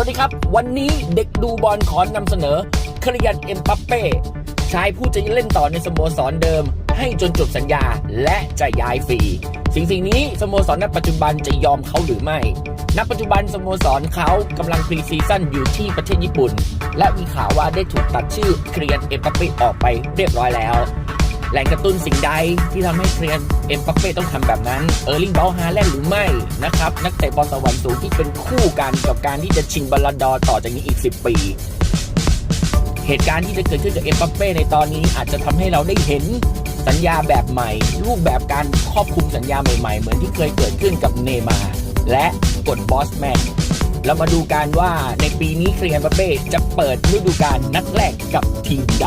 วัสดีครับ วันนี้เด็กดูบอลขอนำเสนอเครียนเอ็มปัปเป้ชายผู้จะเล่นต่อในสโมสรเดิม ให้จนจบสัญญาและจะย้ายฟรี สิ่งสิ่งนี้สโมสรณปัจจุบันจะยอมเขาหรือไม่ ณ ปัจจุบันสโมสรเขากำลังพรีซีซั่นอยู่ที่ประเทศญี่ปุ่น และมีข่าวว่าได้ถูกตัดชื่อเครียนเอ็มปัปเป้ออกไปเรียบร้อยแล้ว แหล่งกระตุ้นสิ่งใดที่ทำให้เครียนเอ็มปัปเป้ต้องทำแบบนั้น เออร์ลิงเบลฮาแลนด์หรือไม่นะครับ นักเตะบอลสวรรค์สูงที่เป็นคู่กันกับการที่จะชิงบอลลดอร์ต่อจากนี้อีก 10 ปี เหตุการณ์ที่จะเกิดขึ้นกับเอ็มปัปเป้ในตอนนี้อาจจะทำให้เราได้เห็นสัญญาแบบใหม่ รูปแบบการครอบคลุมสัญญาใหม่ๆ เหมือนที่เคยเกิดขึ้นกับเนมาและกดบอสแมนเรามาดูกันว่าในปีนี้เครียนเอ็มปัปเป้จะเปิดฤดูกาลนัดแรกกับทีมใด